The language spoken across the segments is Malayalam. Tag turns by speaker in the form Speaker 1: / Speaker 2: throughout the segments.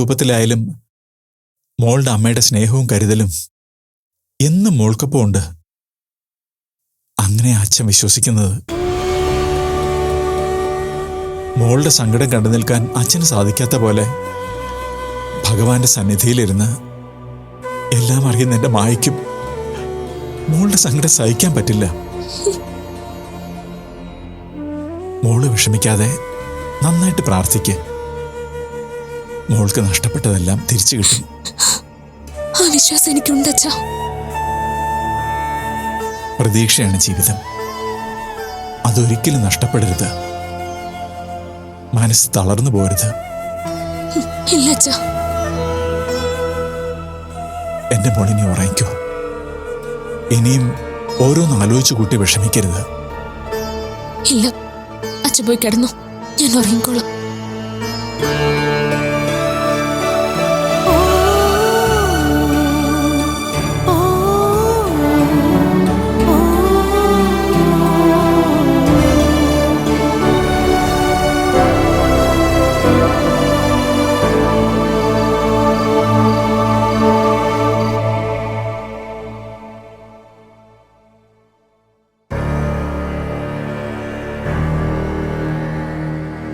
Speaker 1: രൂപത്തിലായാലും മോളുടെ അമ്മയുടെ സ്നേഹവും കരുതലും എന്നും മോൾക്കൊപ്പം ഉണ്ട്. അങ്ങനെ അച്ഛൻ വിശ്വസിക്കുന്നത് മോളുടെ സങ്കടം കണ്ടു നിൽക്കാൻ അച്ഛന് സാധിക്കാത്ത പോലെ ഭഗവാന്റെ സന്നിധിയിലിരുന്ന് എല്ലാം അറിയുന്ന എന്റെ മായയ്ക്കും മോളുടെ സങ്കടം സഹിക്കാൻ പറ്റില്ല. മോൾ വിഷമിക്കാതെ നന്നായിട്ട് പ്രാർത്ഥിക്ക്. മോൾക്ക് നഷ്ടപ്പെട്ടതെല്ലാം തിരിച്ചു കിട്ടും.
Speaker 2: ആ വിശ്വാസം എനിക്കുണ്ട് അച്ഛാ
Speaker 1: പ്രതീക്ഷയാണ് ജീവിതം. അതൊരിക്കലും നഷ്ടപ്പെടരുത്. മനസ്സ് തളർന്നു പോരുത് എന്റെ മോളിനി ഉറങ്ങിക്കോ. ഇനിയും ഓരോന്ന് ആലോചിച്ചു കൂട്ടി വിഷമിക്കരുത്.
Speaker 2: ഇല്ല. അച്ഛൻ പോയി കിടന്നു. ഞാൻ ഉറങ്ങിക്കോളാം.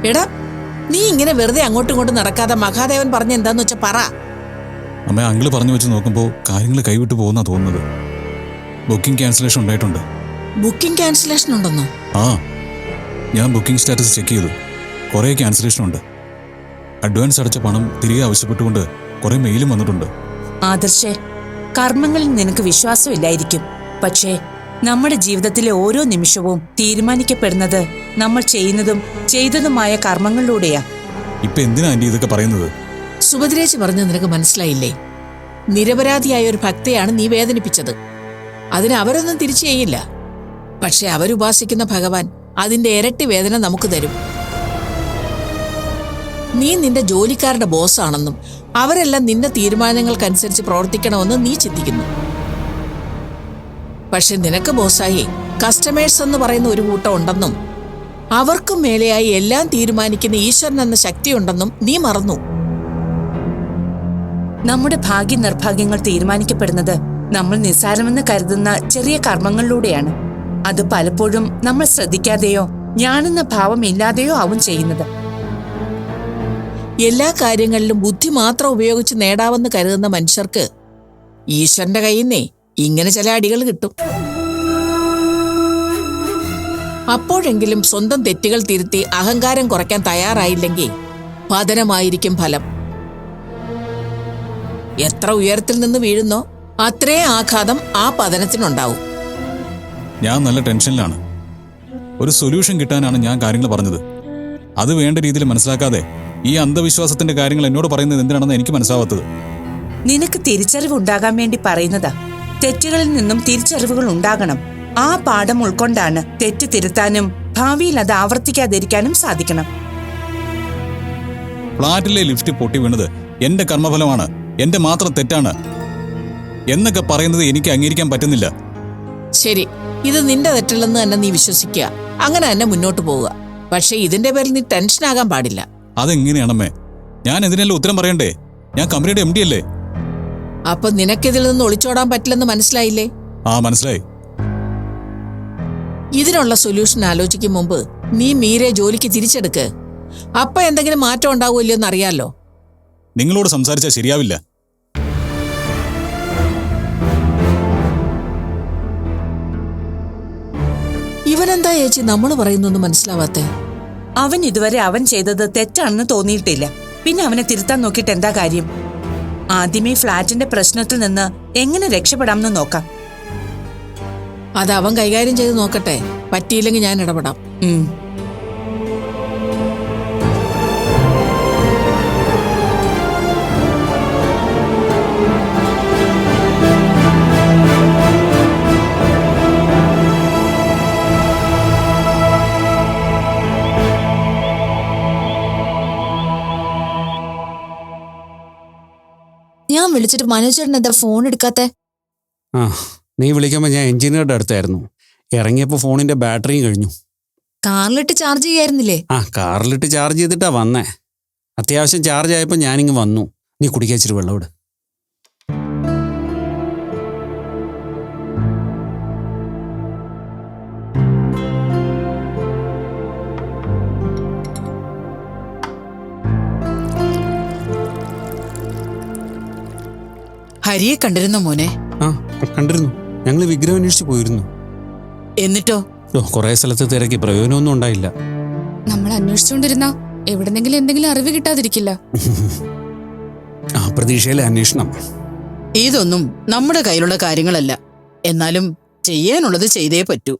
Speaker 3: എടാ നീ ഇങ്ങനെ വെറുതെ അങ്ങോട്ടും ഇങ്ങോട്ടും നടക്കാതെ മഹാദേവൻ പറഞ്ഞ എന്താന്ന് വെച്ചാ പറ.
Speaker 4: അമ്മ അങ്കിൾ പറഞ്ഞു വെച്ച് നോക്കുമ്പോൾ കാര്യങ്ങൾ കൈവിട്ടു പോകുന്ന തോന്നുന്നത്. ബുക്കിംഗ് ക്യാൻസലേഷൻ ഉണ്ടായിട്ടുണ്ട്.
Speaker 3: ബുക്കിംഗ് ക്യാൻസലേഷൻ ഉണ്ടെന്നോ?
Speaker 4: ആ ഞാൻ ബുക്കിംഗ് സ്റ്റാറ്റസ് ചെക്ക് ചെയ്തു. കുറേ ക്യാൻസലേഷൻ ഉണ്ട്. അഡ്വാൻസ് അടച്ച പണം തിരികെ ആവശ്യപ്പെട്ടുകൊണ്ട് കുറേ മെയിലും വന്നിട്ടുണ്ട്.
Speaker 5: ആദർശേ കർമ്മങ്ങളിൽ നിനക്ക് വിശ്വാസമില്ലായിരിക്കും. പക്ഷേ നമ്മുടെ ജീവിതത്തിലെ ഓരോ നിമിഷവും തീരുമാനിക്കപ്പെടുന്നത് നമ്മൾ ചെയ്യുന്നതും ചെയ്തതുമായ കർമ്മങ്ങളിലൂടെയാ.
Speaker 4: ഇപ്പൊ എന്തിനാ ആന്റി ഇതൊക്കെ പറയുന്നത്?
Speaker 3: സുഭദ്രേജ് പറഞ്ഞത് നിനക്ക് മനസ്സിലായില്ലേ? നിരപരാധിയായ ഒരു ഭക്തയാണ് നീ വേദനിപ്പിച്ചത്. അതിന് അവരൊന്നും തിരിച്ചു ചെയ്യില്ല. പക്ഷെ അവരുപാസിക്കുന്ന ഭഗവാൻ അതിന്റെ ഇരട്ടി വേദന നമുക്ക് തരും. നീ നിന്റെ ജോലിക്കാരുടെ ബോസാണെന്നും അവരെല്ലാം നിന്റെ തീരുമാനങ്ങൾക്കനുസരിച്ച് പ്രവർത്തിക്കണമെന്നും നീ ചിന്തിക്കുന്നു. പക്ഷെ നിനക്ക് ബോസായി കസ്റ്റമേഴ്സ് എന്ന് പറയുന്ന ഒരു കൂട്ടം ഉണ്ടെന്നും അവർക്കും മേലെയായി എല്ലാം തീരുമാനിക്കുന്ന ഈശ്വരൻ എന്ന ശക്തിയുണ്ടെന്നും നീ മറന്നു.
Speaker 5: നമ്മുടെ ഭാഗ്യ നിർഭാഗ്യങ്ങൾ തീരുമാനിക്കപ്പെടുന്നത് നമ്മൾ നിസ്സാരമെന്ന് കരുതുന്ന ചെറിയ കർമ്മങ്ങളിലൂടെയാണ്. അത് പലപ്പോഴും നമ്മൾ ശ്രദ്ധിക്കാതെയോ ഞാനെന്ന ഭാവം ഇല്ലാതെയോ ആവും ചെയ്യുന്നത്.
Speaker 3: എല്ലാ കാര്യങ്ങളിലും ബുദ്ധി മാത്രം ഉപയോഗിച്ച് നേടാവെന്ന് കരുതുന്ന മനുഷ്യർക്ക് ഈശ്വരന്റെ കയ്യിൽ നിന്നേ ഇങ്ങനെ ചില അടികൾ കിട്ടും. അപ്പോഴെങ്കിലും സ്വന്തം തെറ്റുകൾ തിരുത്തി അഹങ്കാരം കുറയ്ക്കാൻ തയ്യാറായില്ലെങ്കിൽ പതനമായിരിക്കും ഫലം. എത്ര ഉയരത്തിൽ നിന്ന് വീഴുന്നോ അത്രേ ആഘാതം ആ പതനത്തിനുണ്ടാവും.
Speaker 4: ഞാൻ നല്ല ടെൻഷനിലാണ്. ഒരു സൊല്യൂഷൻ കിട്ടാനാണ് ഞാൻ കാര്യങ്ങൾ പറഞ്ഞത്. അത് വേണ്ട രീതിയിൽ മനസ്സിലാക്കാതെ ഈ അന്ധവിശ്വാസത്തിന്റെ കാര്യങ്ങൾ എന്നോട് പറയുന്നത് എന്തിനാണെന്ന് എനിക്ക് മനസ്സിലാവാത്തത്.
Speaker 5: നിനക്ക് തിരിച്ചറിവ് ഉണ്ടാകാൻ വേണ്ടി പറയുന്നതാ. തെറ്റുകളിൽ നിന്നും തിരിച്ചറിവുകൾ ഉണ്ടാകണം. ആ പാഠം ഉൾക്കൊണ്ടാണ് തെറ്റ് തിരുത്താനും ഭാവിയിൽ അത് ആവർത്തിക്കാതിരിക്കാനും സാധിക്കണം.
Speaker 4: ഫ്ളാറ്റിലെ ലിഫ്റ്റ് പൊട്ടി വീണത് എന്റെ കർമ്മഫലമാണ് എന്റെ മാത്രം തെറ്റാണ് എന്നൊക്കെ പറയുന്നത് എനിക്ക് അംഗീകരിക്കാൻ പറ്റുന്നില്ല.
Speaker 3: ശരി ഇത് നിന്റെ തെറ്റല്ലെന്ന് തന്നെ നീ വിശ്വസിക്കുക. അങ്ങനെ തന്നെ മുന്നോട്ട് പോവുക. പക്ഷേ ഇതിന്റെ പേരിൽ നീ ടെൻഷൻ ആകാൻ പാടില്ല.
Speaker 4: അതെങ്ങനെയാണമ്മേ? ഞാൻ ഇതിനെല്ലാം ഉത്തരം പറയണ്ടേ? ഞാൻ കമ്പനിയുടെ എം ഡി അല്ലേ?
Speaker 3: അപ്പൊ നിനക്കിതിൽ നിന്ന് ഒളിച്ചോടാൻ പറ്റില്ലെന്ന് മനസ്സിലായില്ലേ?
Speaker 4: ആ മനസ്സിലായി.
Speaker 3: ഇതിനുള്ള സൊല്യൂഷൻ ആലോചിക്കും മുമ്പ് നീ മീരെ ജോലിക്ക് തിരിച്ചെടുക്ക്. അപ്പൊ എന്തെങ്കിലും മാറ്റം ഉണ്ടാവുമല്ലോ എന്ന് അറിയാലോ
Speaker 4: നിങ്ങളോട് സംസാരിച്ചാൽ ശരിയാവില്ല.
Speaker 3: ഇവനെന്താ ചേച്ചി നമ്മൾ പറയുന്നൊന്നും മനസ്സിലാവാത്തെ?
Speaker 5: അവൻ ഇതുവരെ അവൻ ചെയ്തത് തെറ്റാണെന്ന് തോന്നിയിട്ടില്ല. പിന്നെ അവനെ തിരുത്താൻ നോക്കിയിട്ട് എന്താ കാര്യം? ആദ്യമേ ഫ്ളാറ്റിന്റെ പ്രശ്നത്തിൽ നിന്ന് എങ്ങനെ രക്ഷപ്പെടാമെന്ന് നോക്കാം.
Speaker 3: അത് അവൻ കൈകാര്യം ചെയ്ത് നോക്കട്ടെ. പറ്റിയില്ലെങ്കിൽ ഞാൻ ഇടപെടാം.
Speaker 5: ഉം.
Speaker 2: ഞാൻ വിളിച്ചിട്ട് മനോജ് ചേട്ടൻ എന്താ ഫോൺ എടുക്കാത്തെ?
Speaker 6: ആ. നീ വിളിക്കുമ്പോൾ ഞാൻ എഞ്ചിനീയറുടെ അടുത്തായിരുന്നു. ഇറങ്ങിയപ്പോൾ ഫോണിന്റെ ബാറ്ററിയും കഴിഞ്ഞു.
Speaker 2: കാറിലിട്ട് ചാർജ് ചെയ്യായിരുന്നില്ലേ?
Speaker 6: ആ കാറിലിട്ട് ചാർജ് ചെയ്തിട്ടാ വന്നേ. അത്യാവശ്യം ചാർജ് ആയപ്പോൾ ഞാനിങ്ങ് വന്നു. നീ കുടിക്കാൻ ഇച്ചിരി വെള്ളം ഇട്.
Speaker 3: ഹരിയെ കണ്ടിരുന്നു മോനെ?
Speaker 6: ആ കണ്ടിരുന്നു. ഞങ്ങൾ വിഗ്രഹം അന്വേഷിച്ച് പോയിരുന്നു.
Speaker 3: എന്നിട്ടോ?
Speaker 6: കുറെ സ്ഥലത്ത് തിരക്കി. പ്രയോജനമൊന്നും ഉണ്ടായില്ല.
Speaker 2: നമ്മൾ അന്വേഷിച്ചുകൊണ്ടിരുന്ന എവിടെന്നെങ്കിലും എന്തെങ്കിലും അറിവ് കിട്ടാതിരിക്കില്ല.
Speaker 6: ആ പ്രതീക്ഷയിലെ അന്വേഷണം.
Speaker 7: ഇതൊന്നും നമ്മുടെ കയ്യിലുള്ള കാര്യങ്ങളല്ല. എന്നാലും ചെയ്യാനുള്ളത് ചെയ്തേ പറ്റൂ.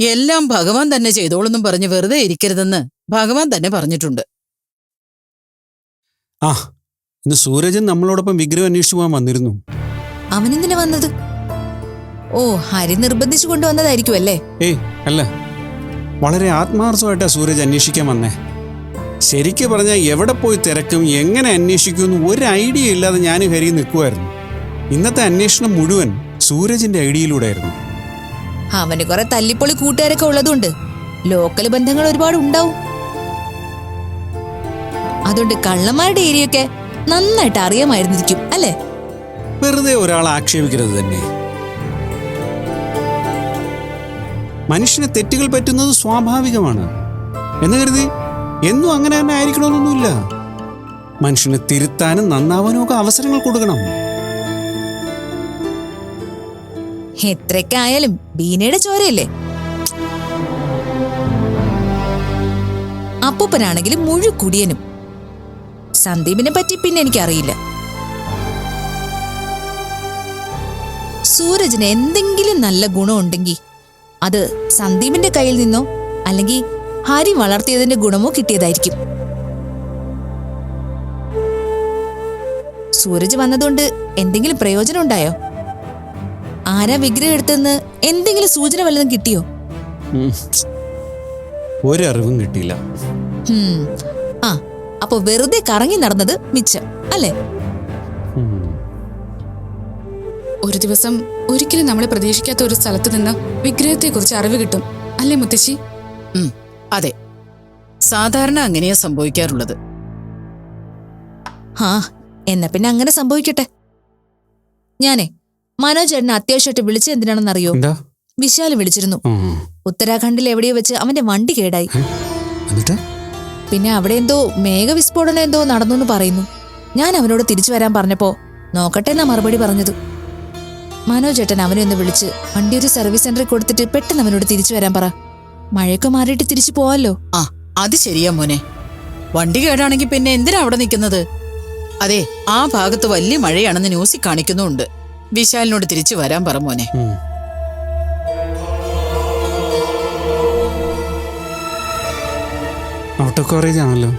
Speaker 7: എല്ലാം ഭഗവാൻ തന്നെ ചെയ്തോളെന്നും പറഞ്ഞ് വെറുതെ ഇരിക്കരുതെന്ന് ഭഗവാൻ തന്നെ പറഞ്ഞിട്ടുണ്ട്.
Speaker 6: ആ ഇന്ന് സൂരജൻ നമ്മളോടൊപ്പം വിഗ്രഹം അന്വേഷിച്ചു പോകാൻ വന്നിരുന്നു.
Speaker 2: അവനെന്തിനാ വന്നത്? ഓ ഹരി നിർബന്ധിച്ചു കൊണ്ടുവന്നതായിരിക്കും അല്ലേ?
Speaker 6: ഏയ് അല്ല. വളരെ ആത്മാർത്ഥമായിട്ടാ സൂരജ് അന്വേഷിക്കാൻ വന്നേ. ശരിക്ക് പറഞ്ഞാൽ എവിടെ പോയി തിരക്കും എങ്ങനെ അന്വേഷിക്കുമെന്ന് ഒരു ഐഡിയ ഇല്ലാതെ ഞാൻ ഹരി നിൽക്കുമായിരുന്നു ഇന്നത്തെ അന്വേഷണം മുഴുവൻ സൂരജിന്റെ ഐഡിയയിലൂടെ ആയിരുന്നു
Speaker 2: അവന് കുറെ തല്ലിപ്പൊളി കൂട്ടുകാരൊക്കെ ഉള്ളതുകൊണ്ട് ലോക്കൽ ബന്ധങ്ങൾ ഒരുപാട് ഉണ്ടാവും. അതുകൊണ്ട് കള്ളന്മാരുടെ ഏരിയൊക്കെ നന്നായിട്ട് അറിയാമായിരുന്നിരിക്കും അല്ലേ?
Speaker 6: വെറുതെ ഒരാൾ ആക്ഷേപിക്കരുത് തന്നെ. മനുഷ്യന് തെറ്റുകൾ പറ്റുന്നത് സ്വാഭാവികമാണ്. എന്ന് കരുതി എന്നും അങ്ങനെ തന്നെ ആയിരിക്കണമെന്നൊന്നുമില്ല. മനുഷ്യനെ തിരുത്താനും നന്നാവാനും ഒക്കെ അവസരങ്ങൾ കൊടുക്കണം.
Speaker 2: എത്രക്കായാലും ബീനയുടെ ചോരയല്ലേ? അപ്പൂപ്പനാണെങ്കിലും മുഴുക്കുടിയനും സന്ദീപിനെ പറ്റി പിന്നെ എനിക്കറിയില്ല. സൂരജിന് എന്തെങ്കിലും നല്ല ഗുണമുണ്ടെങ്കിൽ അത് സന്ദീപിന്റെ കയ്യിൽ നിന്നോ അല്ലെങ്കിൽ ഹരി വളർത്തിയതിന്റെ ഗുണമോ കിട്ടിയതായിരിക്കും. സൂരജ് വന്നതുകൊണ്ട് എന്തെങ്കിലും പ്രയോജനം ഉണ്ടായോ? ആരാ വിഗ്രഹം എടുത്തെന്ന് എന്തെങ്കിലും സൂചന വല്ലതും കിട്ടിയോ?
Speaker 6: ഒരു ഒരറിവും കിട്ടിയില്ല.
Speaker 2: ആ അപ്പൊ വെറുതെ കറങ്ങി നടന്നത് മിച്ചം അല്ലേ?
Speaker 8: ഒരു ദിവസം ഒരിക്കലും നമ്മൾ പ്രതീക്ഷിക്കാത്ത ഒരു സ്ഥലത്ത് നിന്ന് വിഗ്രഹത്തെക്കുറിച്ച് അറിവ് കിട്ടും. അല്ലേ മുത്തശ്ശി?
Speaker 7: അതെ. സാധാരണ അങ്ങനെയാ സംഭവിക്കാറുള്ളത്.
Speaker 2: ആ എന്നാ പിന്നെ അങ്ങനെ സംഭവിക്കട്ടെ. ഞാനേ മനോജ് ചേട്ടനെ അത്യാവശ്യമായിട്ട് വിളിച്ചത് എന്തിനാണെന്നറിയോ?
Speaker 6: എന്താ?
Speaker 2: വിശാൽ വിളിച്ചിരുന്നു. ഉത്തരാഖണ്ഡിൽ എവിടെയോ വെച്ച് അവന്റെ വണ്ടി കേടായി.
Speaker 6: എന്നിട്ട്?
Speaker 2: പിന്നെ അവിടെ എന്തോ മേഘവിസ്ഫോടനം എന്തോ നടന്നു എന്ന് പറയുന്നു. ഞാൻ അവനോട് തിരിച്ചു വരാൻ പറഞ്ഞപ്പോ നോക്കട്ടെ എന്നാ മറുപടി പറഞ്ഞത്. മനോജ് ചേട്ടൻ അവനെ ഒന്ന് വിളിച്ച് വണ്ടി ഒരു സർവീസ് സെന്ററിൽ കൊടുത്തിട്ട് പെട്ടെന്ന് അവനോട് തിരിച്ചു വരാൻ പറ. മഴയൊക്കെ മാറിയിട്ട് തിരിച്ചു പോവാല്ലോ.
Speaker 7: ആ അത് ശരിയാ മോനെ. വണ്ടി കേടാണെങ്കിൽ പിന്നെ എന്തിനാ അവിടെ നിൽക്കുന്നത് അതെ ആ ഭാഗത്ത് വലിയ മഴയാണെന്ന് ന്യൂസിൽ കാണിക്കുന്നുണ്ട് വിശാലിനോട് തിരിച്ചു വരാൻ പറ മോനെ.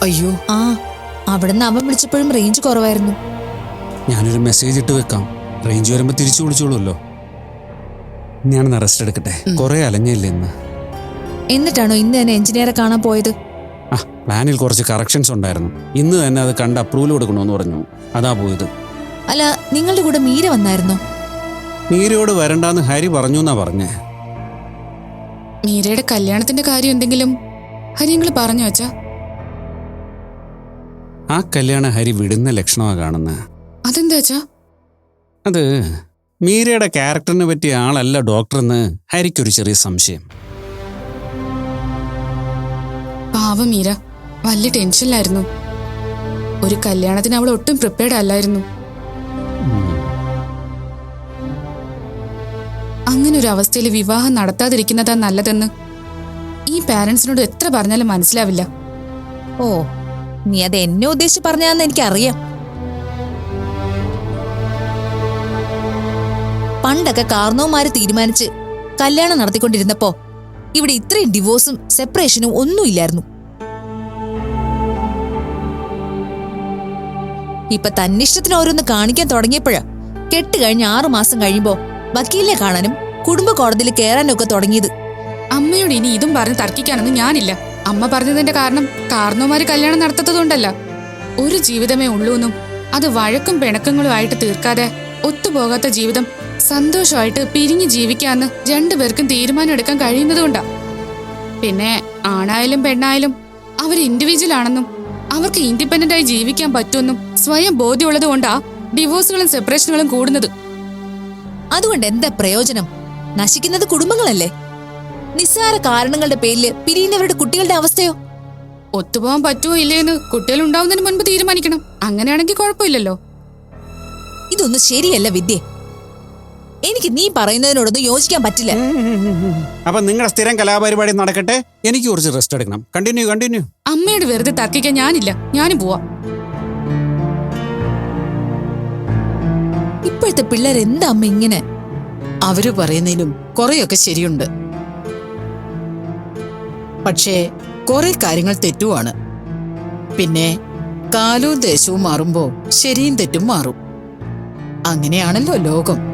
Speaker 7: അയ്യോ.
Speaker 2: ആ അവിടുന്ന് അവൻ വിളിച്ചപ്പോഴും റേഞ്ച് കുറവായിരുന്നു.
Speaker 6: ഞാനൊരു മെസ്സേജ് ഇട്ട് വെക്കാം. റേഞ്ച് വരുമ്പോൾ തിരിച്ചു വിളിച്ചോളൂല്ലോ ഞാനൊന്ന് അറസ്റ്റ് എടുക്കട്ടെ. കുറെ അലഞ്ഞില്ലേ ഇന്ന്?
Speaker 2: എന്നിട്ടാണോ ഇന്ന് തന്നെ എഞ്ചിനീയറെ കാണാൻ പോയത്?
Speaker 6: ആ പ്ലാനിൽ കുറച്ച് കറക്ഷൻസ് ഉണ്ടായിരുന്നു. ഇന്ന് തന്നെ അത് കണ്ട് അപ്രൂവൽ കൊടുക്കണമെന്ന് പറഞ്ഞു. അതാ പോയത്.
Speaker 2: അല്ല നിങ്ങളുടെ കൂടെ മീര വന്നായിരുന്നു?
Speaker 6: മീരയോട് വരണ്ടാന്ന് ഹരി പറഞ്ഞു എന്നാ പറഞ്ഞേ.
Speaker 8: മീരയുടെ കല്യാണത്തിന്റെ കാര്യം എന്തെങ്കിലും ഹരി നിങ്ങൾ പറഞ്ഞു വെച്ച
Speaker 6: ആ കല്യാണം ഹരി വിടുന്ന ലക്ഷണമാ കാണുന്നത്
Speaker 8: അതെന്താ വെച്ചാ
Speaker 6: അത് മീരയുടെ ക്യാരക്ടറിനെ പറ്റിയ ആളല്ല ഡോക്ടറെന്ന് ഹരിക്കൊരു ചെറിയ സംശയം.
Speaker 8: പാവ മീര. വലിയ ടെൻഷനിലായിരുന്നു. ഒരു കല്യാണത്തിന് അവൾ ഒട്ടും പ്രിപ്പയർഡ് അല്ലായിരുന്നു. അങ്ങനെ ഒരു അവസ്ഥയിൽ വിവാഹം നടത്താതിരിക്കുന്നതാ നല്ലതെന്ന് ഈ പാരന്റ്സിനോട് എത്ര പറഞ്ഞാലും മനസ്സിലാവില്ല.
Speaker 2: ഓ നീ അത് എന്നെ ഉദ്ദേശിച്ച് പറഞ്ഞാന്ന് എനിക്കറിയാം. പണ്ടൊക്കെ കാർണവന്മാര് തീരുമാനിച്ച് കല്യാണം നടത്തിക്കൊണ്ടിരുന്നപ്പോ ഇവിടെ ഇത്രയും ഡിവോഴ്സും സെപ്പറേഷനും ഒന്നുമില്ലായിരുന്നു ഇപ്പൊ തന്നിഷ്ടത്തിന് ഓരോന്ന് കാണിക്കാൻ തുടങ്ങിയപ്പോഴാ കെട്ട് കഴിഞ്ഞ് ആറുമാസം കഴിയുമ്പോ വക്കീലിനെ കാണാനും കുടുംബ കോടതിയിൽ കയറാനും ഒക്കെ തുടങ്ങിയത്.
Speaker 8: അമ്മയോട് ഇനി ഇതും പറഞ്ഞ് തർക്കിക്കാനൊന്നും ഞാനില്ല. അമ്മ പറഞ്ഞതിന്റെ കാരണം കാർന്നോമാര് കല്യാണം നടത്തതുകൊണ്ടല്ല ഒരു ജീവിതമേ ഉള്ളൂന്നും അത് വഴക്കും പിണക്കങ്ങളും ആയിട്ട് തീർക്കാതെ ഒത്തുപോകാത്ത ജീവിതം സന്തോഷമായിട്ട് പിരിഞ്ഞു ജീവിക്കാന്ന് രണ്ടുപേർക്കും തീരുമാനം എടുക്കാൻ കഴിയുന്നതുകൊണ്ടാ. പിന്നെ ആണായാലും പെണ്ണായാലും അവർ ഇൻഡിവിജ്വൽ ആണെന്നും അവർക്ക് ഇൻഡിപെൻഡന്റ് ആയി ജീവിക്കാൻ പറ്റുമെന്നും സ്വയം ബോധ്യമുള്ളത് കൊണ്ടാ ഡിവോഴ്സുകളും സെപ്പറേഷനുകളും കൂടുന്നത്.
Speaker 2: അതുകൊണ്ട് എന്താ പ്രയോജനം? നശിക്കുന്നത് കുടുംബങ്ങളല്ലേ? നിസ്സാര കാരണങ്ങളുടെ പേരിൽ പിരിയുന്നവരുടെ കുട്ടികളുടെ അവസ്ഥയോ?
Speaker 8: ഒത്തുപോകാൻ പറ്റുമോ ഇല്ലേന്ന് കുട്ടികൾ ഉണ്ടാവുന്നതിന് മുൻപ് തീരുമാനിക്കണം. അങ്ങനെയാണെങ്കിൽ കുഴപ്പമില്ലല്ലോ.
Speaker 2: ഇതൊന്നും ശരിയല്ല വിദ്യ. എനിക്ക് നീ പറയുന്നതിനോടൊന്നും യോജിക്കാൻ പറ്റില്ല.
Speaker 6: അപ്പൊ നിങ്ങളുടെ സ്ഥിരം കലാപരിപാടി നടക്കട്ടെ? എനിക്ക് കുറച്ച് റെസ്റ്റ് എടുക്കണം. കണ്ടിന്യൂ കണ്ടിന്യൂ
Speaker 8: അമ്മയോട് വെറുതെ തർക്കിക്കാൻ ഞാനില്ല. ഞാനും പോവാ.
Speaker 2: ഇപ്പോഴത്തെ പിള്ളേർ എന്താ അമ്മ ഇങ്ങനെ?
Speaker 3: അവർ പറയുന്നതിലും കുറെയൊക്കെ ശരിയുണ്ട്. പക്ഷേ കുറെ കാര്യങ്ങൾ തെറ്റുവാണ്. പിന്നെ കാലവും ദേശവും മാറുമ്പോ ശരിയും തെറ്റും മാറും. അങ്ങനെയാണല്ലോ ലോകം.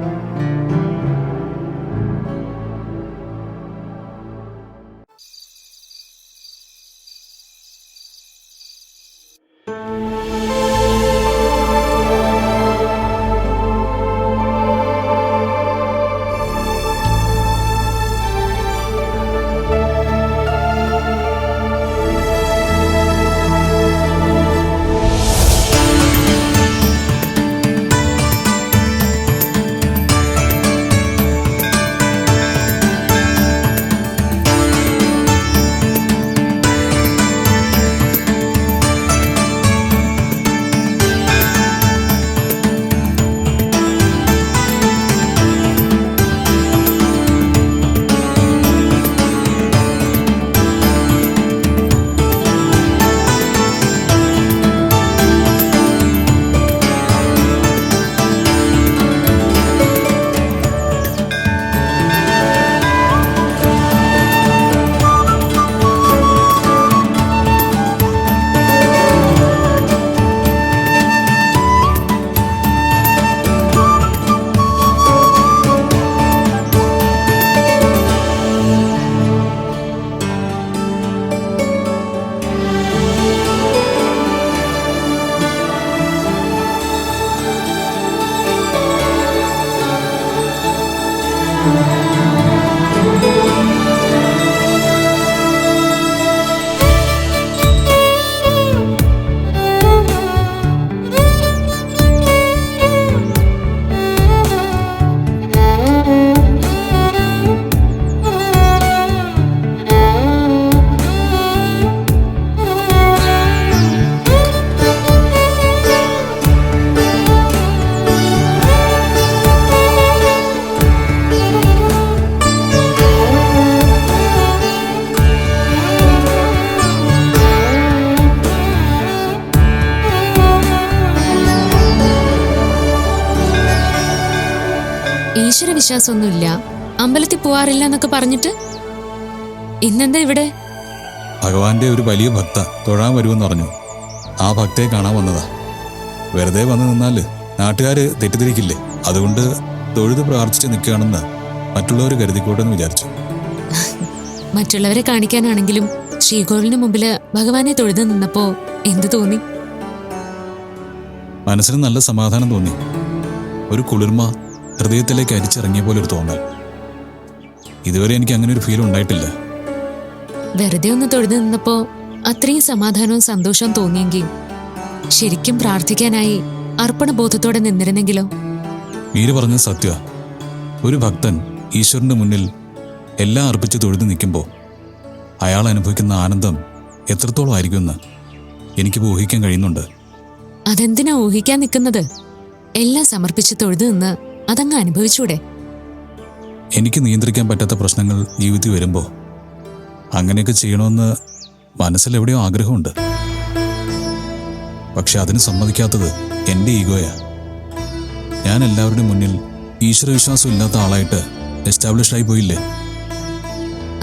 Speaker 9: വിശ്വാസമൊന്നുമില്ല അമ്പലത്തിൽ പോവാറില്ല എന്നൊക്കെ പറഞ്ഞിട്ട്? ഇന്നെന്താ ഇവിടെ?
Speaker 4: ഭഗവാന്റെ ഒരു വലിയ ഭക്ത തൊഴാൻ വരുമെന്ന് പറഞ്ഞു. ആ ഭക്തയെ കാണാൻ വന്നതാ. വെറുതെ വന്നു നിന്നാൽ നാട്ടുകാര് തെറ്റിദ്ധരിക്കില്ലേ? അതുകൊണ്ട് തൊഴുത് പ്രാർത്ഥിച്ച് നിൽക്കുകയാണെന്ന് മറ്റുള്ളവർ കരുതിക്കോട്ടെന്ന് വിചാരിച്ചു.
Speaker 9: മറ്റുള്ളവരെ കാണിക്കാനാണെങ്കിലും ശ്രീകോവിലിന് മുമ്പിൽ ഭഗവാനെ തൊഴുത് നിന്നപ്പോ എന്തു തോന്നി?
Speaker 4: മനസ്സിന് നല്ല സമാധാനം തോന്നി. ഒരു കുളിർമ ഹൃദയത്തിലേക്ക് അരിച്ചിറങ്ങിയ പോലെ ഒരു തോന്നൽ. ഇതുവരെ എനിക്ക് അങ്ങനെ ഒരു ഫീൽ ഉണ്ടായിട്ടില്ല.
Speaker 9: വെറുതെ ഒന്ന് തൊഴുതു നിന്നപ്പോ അത്രയും സമാധാനവും സന്തോഷവും തോന്നിയെങ്കിൽ ശരിക്കും പ്രാർത്ഥിക്കാനായി അർപ്പണബോധത്തോടെ നിന്നിരുന്നെങ്കിലോ?
Speaker 4: മീര് പറഞ്ഞ സത്യ. ഒരു ഭക്തൻ ഈശ്വരന്റെ മുന്നിൽ എല്ലാം അർപ്പിച്ച് തൊഴുതു നിൽക്കുമ്പോൾ അയാൾ അനുഭവിക്കുന്ന ആനന്ദം എത്രത്തോളം ആയിരിക്കുമെന്ന് എനിക്കിപ്പോൾ ഊഹിക്കാൻ കഴിയുന്നുണ്ട്.
Speaker 9: അതെന്തിനാ ഊഹിക്കാൻ നിൽക്കുന്നത്? എല്ലാം സമർപ്പിച്ച് തൊഴുതു നിന്ന് അതങ്ങ് അനുഭവിച്ചൂടെ?
Speaker 4: എനിക്ക് നിയന്ത്രിക്കാൻ പറ്റാത്ത പ്രശ്നങ്ങൾ ജീവിതത്തിൽ വരുമ്പോൾ അങ്ങനെയൊക്കെ ചെയ്യണമെന്ന് മനസ്സിൽ മനസ്സിലെവിടെയോ ആഗ്രഹമുണ്ട്. പക്ഷെ അതിന് സമ്മതിക്കാത്തത് എന്റെ ഈഗോയാ. ഞാൻ എല്ലാവരുടെയും മുന്നിൽ ഈശ്വരവിശ്വാസം ഇല്ലാത്ത ആളായിട്ട് എസ്റ്റാബ്ലിഷ് ആയി പോയില്ലേ?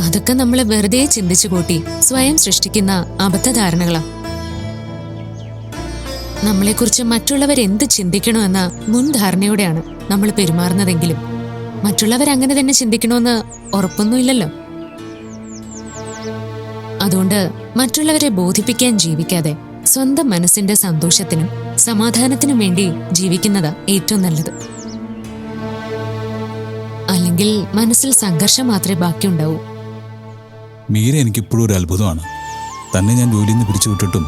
Speaker 9: അതൊക്കെ നമ്മൾ വെറുതെ ചിന്തിച്ചു കൂട്ടി സ്വയം സൃഷ്ടിക്കുന്ന അബദ്ധധാരണകളാ. നമ്മളെക്കുറിച്ച് മറ്റുള്ളവർ എന്ത് ചിന്തിക്കണമെന്ന മുൻധാരണയോടെയാണ്. നമ്മൾ പെരുമാറുന്നതെങ്കിലും മറ്റുള്ളവർ അങ്ങനെ തന്നെ ചിന്തിക്കണമെന്ന് ഉറപ്പൊന്നുമില്ലല്ലോ. അതുകൊണ്ട് മറ്റുള്ളവരെ ബോധിപ്പിക്കാൻ ജീവിക്കാതെ സ്വന്തം മനസ്സിന്റെ സന്തോഷത്തിനും സമാധാനത്തിനും വേണ്ടി ജീവിക്കുന്നത് ഏറ്റവും നല്ലത്. അല്ലെങ്കിൽ മനസ്സിൽ സംഘർഷം മാത്രമേ ബാക്കിയുണ്ടാവൂ.
Speaker 4: മീര എനിക്കിപ്പോഴും ഒരു അത്ഭുതമാണ്. തന്നെ ഞാൻ ജോലിയിൽ നിന്ന് പിടിച്ചുവിട്ടിട്ടും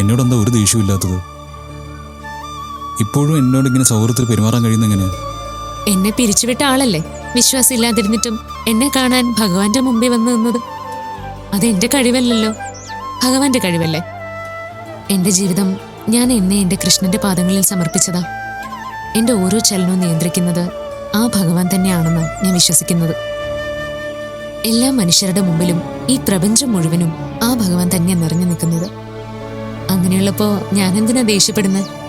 Speaker 4: എന്നോടൊന്നും ഒരു ദേഷ്യമില്ലാത്തത് ഇപ്പോഴും എന്നോട് ഇങ്ങനെ സൗഹൃദത്തിൽ പെരുമാറാൻ കഴിയുന്ന
Speaker 9: എന്നെ പിരിച്ചുവിട്ട ആളല്ലേ? വിശ്വാസം ഇല്ലാതിരുന്നിട്ടും എന്നെ കാണാൻ ഭഗവാന്റെ മുമ്പിൽ വന്നു നിന്നത്? അതെന്റെ കഴിവല്ലല്ലോ. ഭഗവാന്റെ കഴിവല്ലേ? എന്റെ ജീവിതം ഞാൻ എന്നെ എന്റെ കൃഷ്ണന്റെ പാദങ്ങളിൽ സമർപ്പിച്ചതാ. എന്റെ ഓരോ ചലനവും നിയന്ത്രിക്കുന്നത് ആ ഭഗവാൻ തന്നെയാണെന്ന് ഞാൻ വിശ്വസിക്കുന്നത്. എല്ലാ മനുഷ്യരുടെ മുമ്പിലും ഈ പ്രപഞ്ചം മുഴുവനും ആ ഭഗവാൻ തന്നെ നിറഞ്ഞു നിൽക്കുന്നത്. ഞാൻ എന്തിനാ ദേഷ്യപ്പെടുന്നത്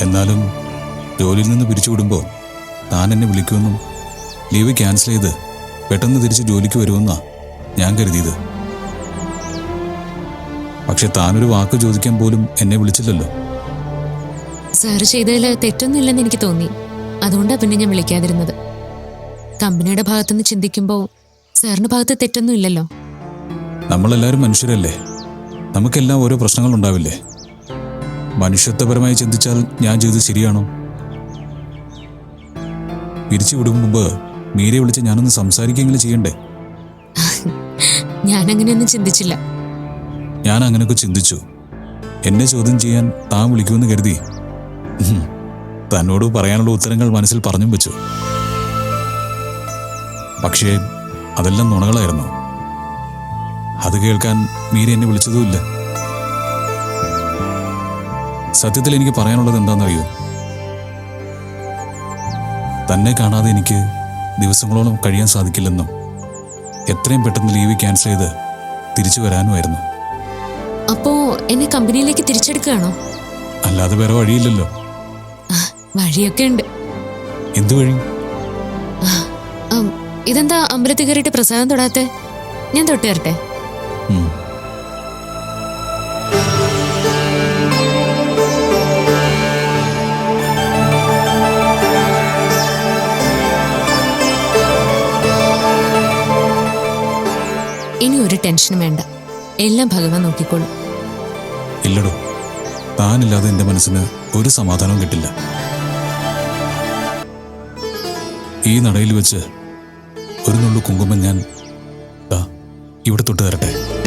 Speaker 4: എന്നാലും ജോലിയിൽ നിന്ന് പിരിച്ചുവിടുമ്പോൾ താൻ എന്നെ വിളിക്കുമെന്നും ലീവ് ക്യാൻസൽ ചെയ്ത് പെട്ടെന്ന് തിരിച്ച് ജോലിക്ക് വരുമെന്നാ ഞാൻ കരുതിയത്. പക്ഷെ താനൊരു വാക്ക് ചോദിക്കാൻ പോലും എന്നെ വിളിച്ചില്ലല്ലോ.
Speaker 9: സാറ് ചെയ്തതിൽ തെറ്റൊന്നുമില്ലെന്ന് എനിക്ക് തോന്നി. അതുകൊണ്ടാണ് പിന്നെ ഞാൻ വിളിക്കാതിരുന്നത്. കമ്പനിയുടെ ഭാഗത്തുനിന്ന് ചിന്തിക്കുമ്പോൾ സാറിന്റെ ഭാഗത്ത് തെറ്റൊന്നും ഇല്ലല്ലോ
Speaker 4: നമ്മളെല്ലാവരും മനുഷ്യരല്ലേ? നമുക്കെല്ലാം ഓരോ പ്രശ്നങ്ങൾ ഉണ്ടാവില്ലേ? മനുഷ്യത്വപരമായി ചിന്തിച്ചാൽ ഞാൻ ചെയ്തത് ശരിയാണോ? പിരിച്ചു വിടും മുമ്പ് മീരെ വിളിച്ച് ഞാനൊന്ന് സംസാരിക്കെങ്കിലും ചെയ്യണ്ടേ?
Speaker 9: ഞാൻ അങ്ങനെയൊന്നും ചിന്തിച്ചില്ല.
Speaker 4: ഞാൻ അങ്ങനെയൊക്കെ ചിന്തിച്ചു. എന്നെ ചോദ്യം ചെയ്യാൻ താൻ വിളിക്കുമെന്ന് കരുതി. തന്നോട് പറയാനുള്ള ഉത്തരങ്ങൾ മനസ്സിൽ പറഞ്ഞും വെച്ചു. പക്ഷേ അതെല്ലാം നുണകളായിരുന്നു. അത് കേൾക്കാൻ മീര എന്നെ വിളിച്ചതുമില്ല. സത്യത്തിൽ എനിക്ക് പറയാനുള്ളത് എന്താണെന്നറിയോ? തന്നെ കാണാതെ എനിക്ക് ദിവസങ്ങളോളം കഴിയാൻ സാധിക്കില്ലെന്നും എത്രയും പെട്ടെന്ന് ലീവ് ക്യാൻസൽ ചെയ്ത് തിരിച്ചു വരാനുമായിരുന്നു
Speaker 9: അപ്പോ എന്നെ കമ്പനിയിലേക്ക് തിരിച്ചെടുക്കുകയാണോ?
Speaker 4: അല്ലാതെ വേറെ വഴിയില്ലല്ലോ.
Speaker 9: വഴിയൊക്കെ ഉണ്ട്.
Speaker 4: എന്തു വഴി?
Speaker 9: ഇതെന്താ അമ്പലത്തിൽ കയറിയിട്ട് പ്രസാദം തൊടാത്തെ? ഞാൻ തൊട്ട് ടെൻഷനും വേണ്ട. എല്ലാം ഭഗവാൻ നോക്കിക്കോളും.
Speaker 4: ഇല്ലടോ. താനില്ലാതെ എന്റെ മനസ്സിന് ഒരു സമാധാനവും കിട്ടില്ല. ഈ നടയിൽ വെച്ച് ഒരു നുള്ളു കുങ്കുമം ഞാൻ ഇവിടെ തൊട്ട് തരട്ടെ.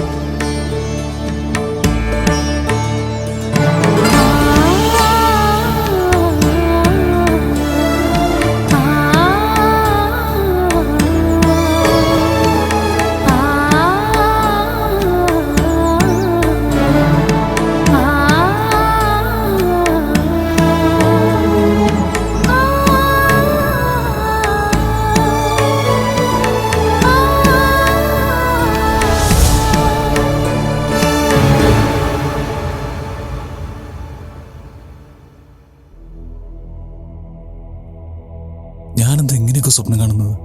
Speaker 4: ഞാനെന്താ ഇങ്ങനെയൊക്കെ സ്വപ്നം കാണുന്നത്?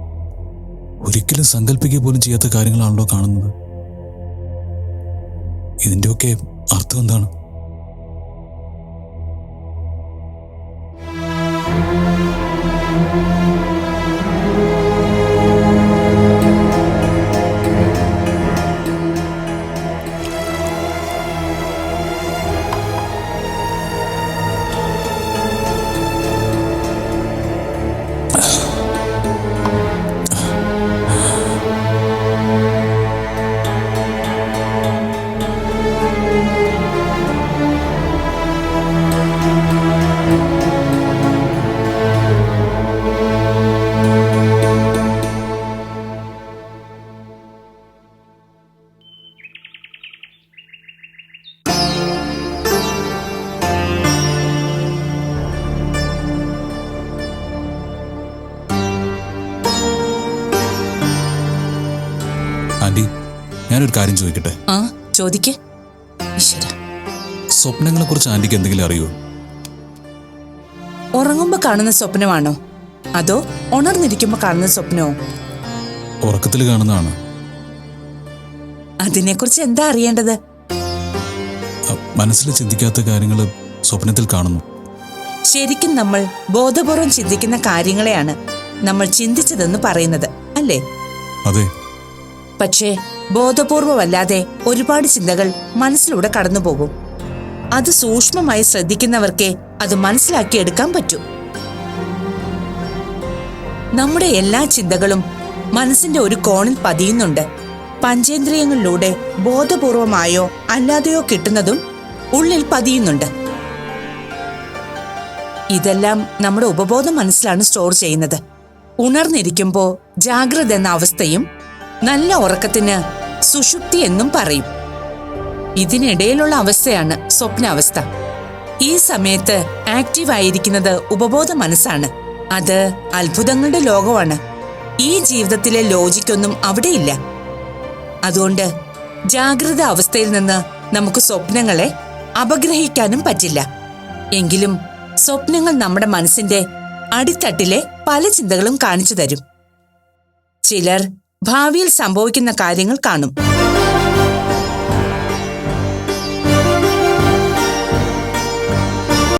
Speaker 4: ഒരിക്കലും സങ്കല്പിക്കുക പോലും ചെയ്യാത്ത കാര്യങ്ങളാണല്ലോ കാണുന്നത്. ഇതിന്റെയൊക്കെ അർത്ഥം എന്താണ്? ഞാനൊരു കാര്യം ചോദിക്കട്ടെ?
Speaker 5: ആ ചോദിക്കേ. ഈശ്വര.
Speaker 4: സ്വപ്നങ്ങളെക്കുറിച്ച് ആന്റിക്ക് എന്തെങ്കിലും അറിയോ?
Speaker 5: ഉറങ്ങുമ്പോ കാണുന്ന സ്വപ്നമാണോ? അതോ ഉണർന്നിരിക്കുമ്പോ കാണുന്ന സ്വപ്നമോ
Speaker 4: ഉറക്കത്തിൽ കാണുന്നതാണ്.
Speaker 5: അതിനെക്കുറിച്ച് എന്താ അറിയേണ്ടത്?
Speaker 4: മനസ്സിൽ ചിന്തിക്കാത്ത കാര്യങ്ങൾ സ്വപ്നത്തിൽ കാണുന്നു.
Speaker 5: ശരിക്കും നമ്മൾ ബോധപൂർവം ചിന്തിക്കുന്ന കാര്യങ്ങളെയാണ് നമ്മൾ ചിന്തിച്ചതെന്ന് പറയുന്നത് അല്ലേ?
Speaker 4: അതെ.
Speaker 5: പക്ഷേ ബോധപൂർവമല്ലാതെ ഒരുപാട് ചിന്തകൾ മനസ്സിലൂടെ കടന്നുപോകും. അത് സൂക്ഷ്മമായി ശ്രദ്ധിക്കുന്നവർക്കേ അത് മനസ്സിലാക്കിയെടുക്കാൻ പറ്റൂ. നമ്മുടെ എല്ലാ ചിന്തകളും മനസ്സിന്റെ ഒരു കോണിൽ പതിയുന്നുണ്ട്. പഞ്ചേന്ദ്രിയങ്ങളിലൂടെ ബോധപൂർവമായോ അല്ലാതെയോ കിട്ടുന്നതും ഉള്ളിൽ പതിയുന്നുണ്ട്. ഇതെല്ലാം നമ്മുടെ ഉപബോധ മനസ്സിലാണ് സ്റ്റോർ ചെയ്യുന്നത്. ഉണർന്നിരിക്കുമ്പോൾ ജാഗ്രത എന്ന അവസ്ഥയും നല്ല ഉറക്കത്തിന് സുഷുപ്തി എന്നും പറയും. ഇതിനിടയിലുള്ള അവസ്ഥയാണ് സ്വപ്നാവസ്ഥ. ഈ സമയത്ത് ആക്റ്റീവ് ആയിരിക്കുന്നത് ഉപബോധ മനസ്സാണ്. അത് അത്ഭുതങ്ങളുടെ ലോകമാണ്. ഈ ജീവിതത്തിലെ ലോജിക്കൊന്നും അവിടെയില്ല. അതുകൊണ്ട് ജാഗ്രത അവസ്ഥയിൽ നിന്ന് നമുക്ക് സ്വപ്നങ്ങളെ അപഗ്രഹിക്കാനും പറ്റില്ല. എങ്കിലും സ്വപ്നങ്ങൾ നമ്മുടെ മനസ്സിന്റെ അടിത്തട്ടിലെ പല ചിന്തകളും കാണിച്ചു തരും. ചിലർ ഭാവിയിൽ സംഭവിക്കുന്ന കാര്യങ്ങൾ കാണും.